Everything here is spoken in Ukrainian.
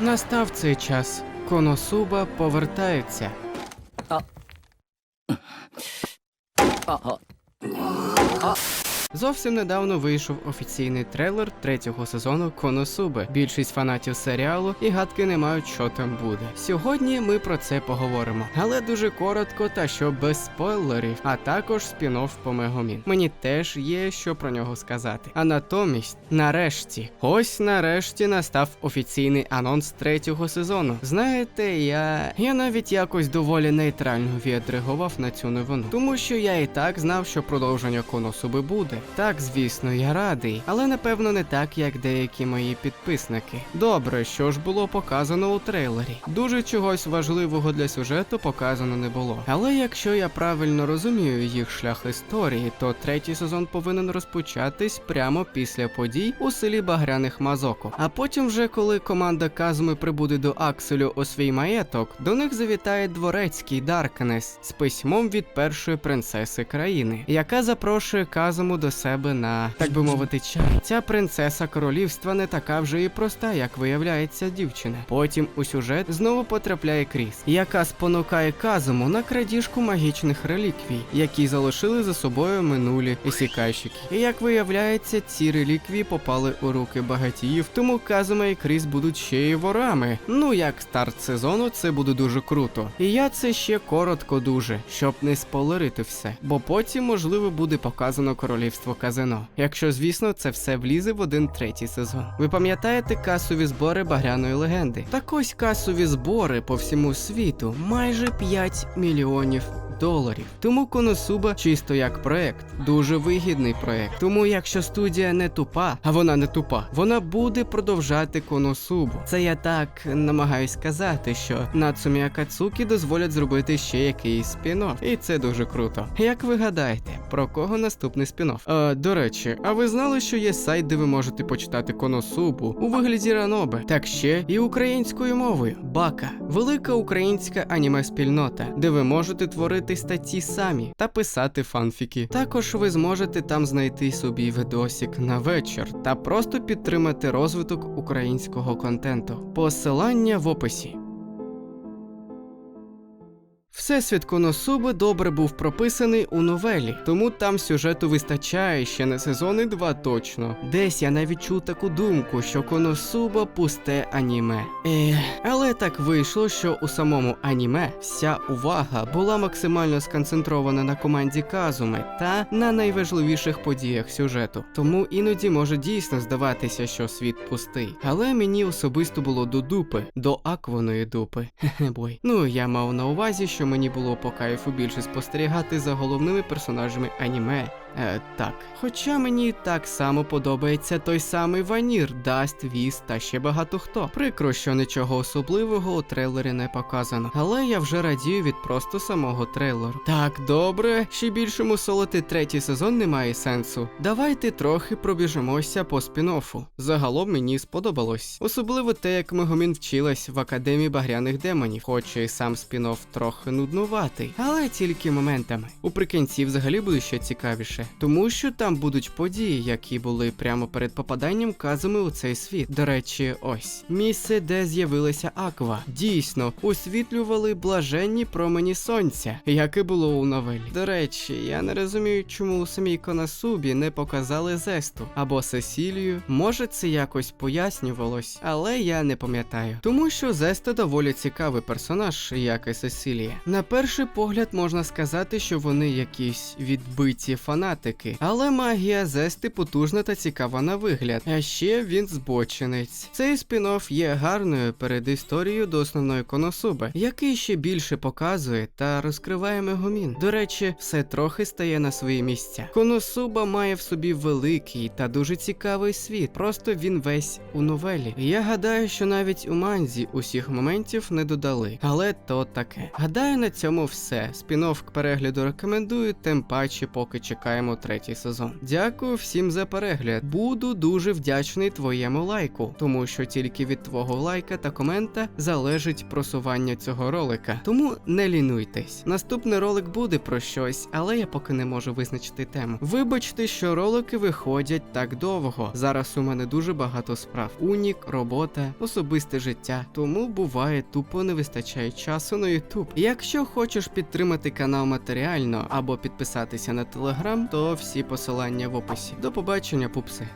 Настав цей час. Коносуба повертається. Ага. Зовсім недавно вийшов офіційний трейлер третього сезону Коносуби. Більшість фанатів серіалу і гадки не мають, що там буде. Сьогодні ми про це поговоримо, але дуже коротко та що без спойлерів, а також спін-офф по Мегомін. Мені теж є що про нього сказати. А натомість, нарешті, ось нарешті настав офіційний анонс третього сезону. Знаєте, я. я навіть якось доволі нейтрально відреагував на цю новину, тому що я і так знав, що продовження Коносуби буде. Так, звісно, я радий, але напевно не так, як деякі мої підписники. Добре, що ж було показано у трейлері. Дуже чогось важливого для сюжету показано не було. Але якщо я правильно розумію їх шлях історії, то третій сезон повинен розпочатись прямо після подій у селі Багряних Мазоку. А потім, вже коли команда Казуми прибуде до Акселю у свій маєток, до них завітає дворецький Даркнес з письмом від першої принцеси країни, яка запрошує Казуму до себе на, так би мовити, чай. Ця принцеса королівства не така вже і проста, як виявляється дівчина. Потім у сюжет знову потрапляє Кріс, яка спонукає Казуму на крадіжку магічних реліквій, які залишили за собою минулі ісікайщики. І як виявляється, ці реліквії попали у руки багатіїв, тому Казума і Кріс будуть ще й ворами. Ну як старт сезону, це буде дуже круто. І я це ще коротко дуже, щоб не спойлерити все, бо потім можливо буде показано королівство казино. Якщо, звісно, це все влізе в один третій сезон. Ви пам'ятаєте касові збори багряної легенди? Так ось касові збори по всьому світу майже 5 мільйонів. Доларів. Тому Коносуба чисто як проект, дуже вигідний проект. Тому якщо студія не тупа, а вона не тупа, вона буде продовжати Коносубу. Це я так намагаюсь сказати, що Нацумі Акацукі дозволять зробити ще якийсь спін-офф. І це дуже круто. Як ви гадаєте, про кого наступний спін-офф? Е, до речі, а ви знали, що є сайт, де ви можете почитати Коносубу у вигляді ранобе, так ще і українською мовою. Бака, велика українська аніме спільнота, де ви можете творити статті самі та писати фанфіки. Також ви зможете там знайти собі видосик на вечір та просто підтримати розвиток українського контенту. Посилання в описі. Всесвіт Коносуби добре був прописаний у новелі, тому там сюжету вистачає ще на сезони два точно. Десь я навіть чув таку думку, що Коносуба пусте аніме. Ех, але так вийшло, що у самому аніме вся увага була максимально сконцентрована на команді Казуми та на найважливіших подіях сюжету. Тому іноді може дійсно здаватися, що світ пустий. Але мені особисто було до дупи, до акваної дупи. Хе-хе, бой. Ну я мав на увазі, що мені було по кайфу більше спостерігати за головними персонажами аніме. Е, так. Хоча мені так само подобається той самий Ванір, Даст, Віс та ще багато хто. Прикро, що нічого особливого у трейлері не показано, але я вже радію від просто самого трейлеру. Так, добре, ще більше мусолити третій сезон немає сенсу. Давайте трохи пробіжимося по спін-оффу. Загалом мені сподобалось. Особливо те, як Мегомін вчилась в академії багряних демонів, хоч і сам спін-офф трохи нуднуватий, але тільки моментами. Уприкінці взагалі буде ще цікавіше, тому що там будуть події, які були прямо перед попаданням казами у цей світ. До речі, ось місце, де з'явилася Аква. Дійсно, освітлювали блаженні промені сонця, як і було у новелі. До речі, я не розумію, чому у самій Конасубі не показали Зесту або Сесілію. Може, це якось пояснювалось, але я не пам'ятаю. Тому що Зеста доволі цікавий персонаж, як і Сесілія. На перший погляд можна сказати, що вони якісь відбиті фанатики, але магія Зести потужна та цікава на вигляд. А ще він збочинець. Цей спін-офф є гарною передісторією до основної коносуби, який ще більше показує та розкриває Мегомін. До речі, все трохи стає на свої місця. Коносуба має в собі великий та дуже цікавий світ. Просто він весь у новелі. Я гадаю, що навіть у манзі усіх моментів не додали, але то таке. Гадаю, на цьому все. Спін-офф к перегляду рекомендую, тим паче, поки чекаємо почнемо третій сезон. Дякую всім за перегляд. Буду дуже вдячний твоєму лайку, тому що тільки від твого лайка та комента залежить просування цього ролика. Тому не лінуйтесь. Наступний ролик буде про щось, але я поки не можу визначити тему. Вибачте, що ролики виходять так довго. Зараз у мене дуже багато справ: унік, робота, особисте життя. Тому буває тупо не вистачає часу на YouTube. Якщо хочеш підтримати канал матеріально або підписатися на телеграм, то всі посилання в описі. До побачення, пупси.